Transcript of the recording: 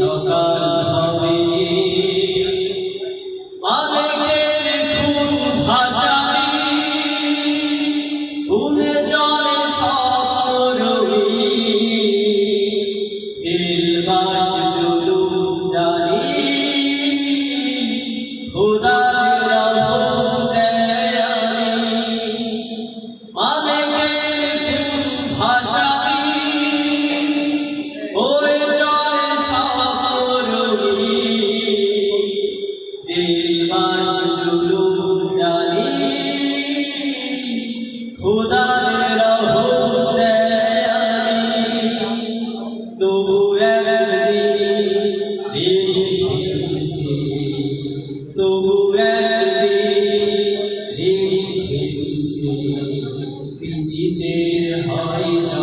Sri শুধু জানি খোদার রহমত তবু একদিন তবু একদিন নিজেদের হয় না